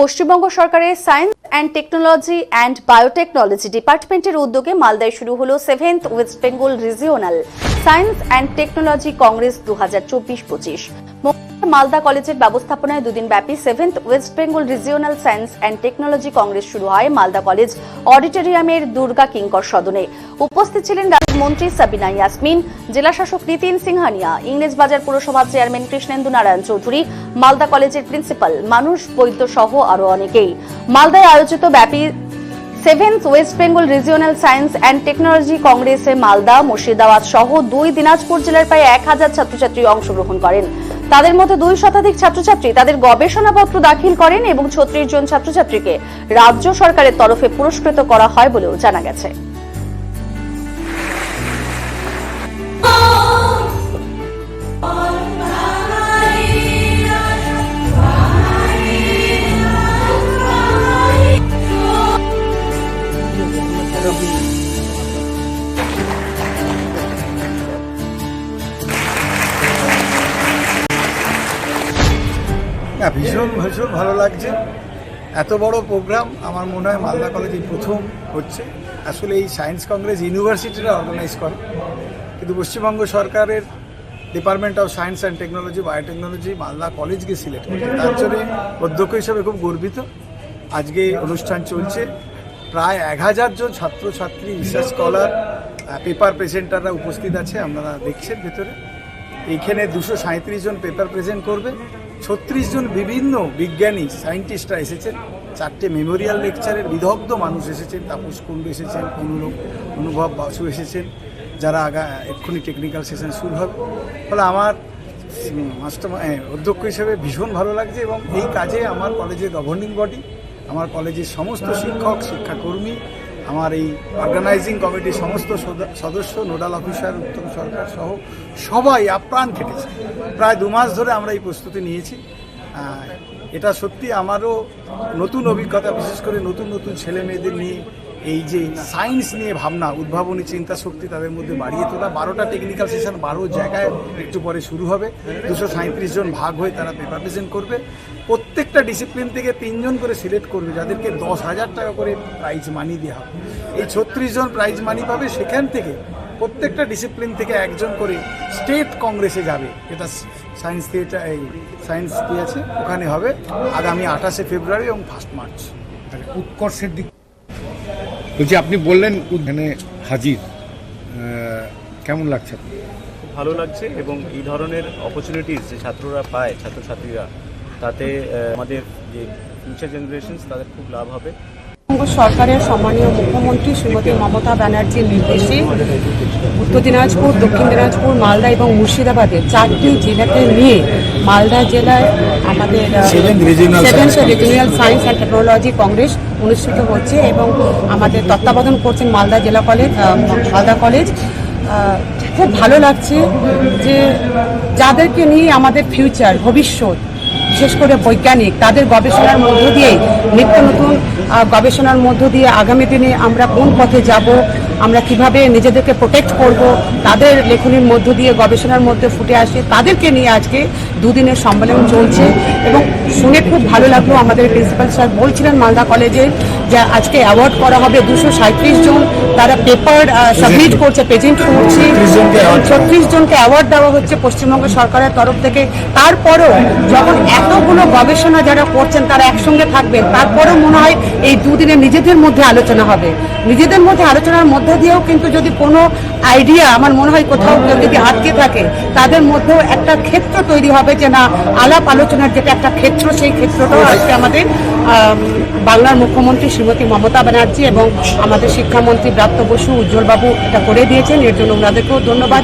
পশ্চিমবঙ্গ সরকারের science and technology and biotechnology ডিপার্টমেন্টের উদ্যোগে মালদায় শুরু হলো seventh West Bengal regional science and technology congress দু হাজার চব্বিশ পঁচিশ মালদা কলেজের ব্যবস্থাপনায় দুদিন ব্যাপী seventh West Bengal regional science and technology congress শুরু হয় মালদা কলেজ অডিটোরিয়ামের দুর্গা কিঙ্কর সদনে। উপস্থিত ছিলেন রাজ্যমন্ত্রী সাবিনা ইয়াসমিন, জেলাশাসক নীতিন সিংহানিয়া ইংরেজবাজার পুরসভার চেয়ারম্যান কৃষ্ণেন্দু নারায়ণ চৌধুরী, মালদা কলেজের প্রিন্সিপাল মানুষ বৈদ্য সহ আরও অনেকেই। মালদায় আয়োজিত ব্যাপী seventh West Bengal regional science and technology কংগ্রেসে মালদা, মুর্শিদাবাদ সহ দুই দিনাজপুর জেলার প্রায় এক হাজার ছাত্রছাত্রী অংশগ্রহণ করেন। তাদের মধ্যে দুই শতাধিক ছাত্রছাত্রী তাদের গবেষণাপত্র দাখিল করেন এবং ছত্রিশ জন ছাত্রছাত্রীকে রাজ্য সরকারের তরফে পুরস্কৃত করা হয় বলেও জানা গেছে। ভীষণ ভীষণ ভালো লাগছে। এত বড় প্রোগ্রাম আমার মনে হয় মালদা কলেজে প্রথম হচ্ছে। আসলে এই সায়েন্স কংগ্রেস ইউনিভার্সিটিরা অর্গানাইজ করে। কিন্তু পশ্চিমবঙ্গ সরকারের department of science and technology biotechnology Malda কলেজকে সিলেক্ট করেছে। তার জন্য অধ্যক্ষ হিসেবে খুব গর্বিত। আজকে অনুষ্ঠান চলছে। প্রায় এক হাজার জন ছাত্রছাত্রী রিসার্চ স্কলার পেপার প্রেজেন্টাররা উপস্থিত আছে। আপনারা দেখছেন ভেতরে। এইখানে দুশো সাঁত্রিশ জন পেপার প্রেজেন্ট করবে। ছত্রিশ জন বিভিন্ন বিজ্ঞানী সায়েন্টিস্টরা এসেছেন। চারটে মেমোরিয়াল লেকচারের বিদগ্ধ মানুষ এসেছেন, তাপস কুণ্ডু এসেছেন, অনুরূপ অনুভব বাসু এসেছেন, যারা আগা, এক্ষুনি টেকনিক্যাল সেশন শুরু হবে। ফলে আমার মাস্টার অধ্যক্ষ হিসেবে ভীষণ ভালো লাগছে এবং এই কাজে আমার কলেজের গভর্নিং বডি আমার কলেজের সমস্ত শিক্ষক, শিক্ষাকর্মী আমার এই অর্গানাইজিং কমিটির সমস্ত সদস্য নোডাল অফিসার উত্তম সরকার সহ সবাই আপ্রাণ খেটেছে। প্রায় দু মাস ধরে আমরা এই প্রস্তুতি নিয়েছি। এটা সত্যি আমারও নতুন অভিজ্ঞতা, বিশেষ করে নতুন নতুন ছেলে মেয়েদের নিয়ে এই যে সায়েন্স নিয়ে ভাবনা, উদ্ভাবনী চিন্তা শক্তি তাদের মধ্যে বাড়িয়ে তোলা, বারোটা টেকনিক্যাল সেশন বারো জায়গায় একটু পরে শুরু হবে। দুশো সাঁত্রিশ জন ভাগ হয়ে তারা পেপার প্রেজেন্ট করবে। প্রত্যেকটা ডিসিপ্লিন থেকে তিনজন করে সিলেক্ট করবে, যাদেরকে দশ হাজার টাকা করে প্রাইজ মানি দেওয়া হবে। এই ছত্রিশ জন প্রাইজ মানি পাবে, সেখান থেকে প্রত্যেকটা ডিসিপ্লিন থেকে একজন করে স্টেট কংগ্রেসে যাবে। এটা সায়েন্স থিয়েটার এই সায়েন্স কি আছে? ওখানে হবে আগামী আঠাশে ফেব্রুয়ারি এবং ফার্স্ট মার্চ উৎকর্ষের দিক বলছি, আপনি বললেন এখানে হাজির। কেমন লাগছে? খুব ভালো লাগছে এবং এই ধরনের অপরচুনিটিস যে ছাত্ররা পায়, ছাত্রছাত্রীরা, তাতে আমাদের যে ফিউচার জেনারেশনস তাদের খুব লাভ হবে। পশ্চিমবঙ্গ সরকারের সম্মানীয় মুখ্যমন্ত্রী শ্রীমতী মমতা ব্যানার্জির নির্দেশে উত্তর দিনাজপুর দক্ষিণ দিনাজপুর মালদা এবং মুর্শিদাবাদের চারটি জেলাকে নিয়ে মালদা জেলায় আমাদের regional science and technology congress অনুষ্ঠিত হচ্ছে এবং আমাদের তত্ত্বাবধান করছেন মালদা জেলা কলেজ মালদা কলেজ। খুব ভালো লাগছে যে যাদেরকে নিয়ে আমাদের ফিউচার ভবিষ্যৎ বিশেষ করে বৈজ্ঞানিক তাদের গবেষণার মধ্য দিয়ে নিত্য নতুন গবেষণার মধ্য দিয়ে আগামী দিনে আমরা কোন পথে যাব, আমরা কীভাবে নিজেদেরকে প্রোটেক্ট করব, তাদের লেখনির মধ্য দিয়ে, গবেষণার মধ্যে ফুটে আসে, তাদেরকে নিয়ে আজকে দুদিনের সম্মেলন চলছে এবং শুনে খুব ভালো লাগল। আমাদের প্রিন্সিপাল স্যার বলছিলেন মালদা কলেজে যে আজকে অ্যাওয়ার্ড করা হবে দুশো সাঁত্রিশ জন। তারা পেপার সাবমিট করছে প্রেজেন্ট করছে। ছত্রিশ জনকে অ্যাওয়ার্ড দেওয়া হচ্ছে পশ্চিমবঙ্গ সরকারের তরফ থেকে। তারপরেও যখন এতগুলো গবেষণা যারা করছেন তারা একসঙ্গে থাকবেন। তারপরেও মনে হয় এই দুদিনে নিজেদের মধ্যে আলোচনা হবে। নিজেদের মধ্যে আলোচনার মধ্য দিয়েও কিন্তু যদি কোনো আইডিয়া আমার মনে হয় কোথাও কেউ যদি আটকে থাকে তাদের মধ্যেও একটা ক্ষেত্র তৈরি হবে। যে না আলাপ আলোচনার যেটা একটা ক্ষেত্র সেই ক্ষেত্রটাও আজকে আমাদের আম, বাংলার মুখ্যমন্ত্রী শ্রীমতী মমতা ব্যানার্জি এবং আমাদের শিক্ষামন্ত্রী ব্রাত্য বসু উজ্জ্বলবাবু এটা করে দিয়েছেন এর জন্য ওনাদেরকেও ধন্যবাদ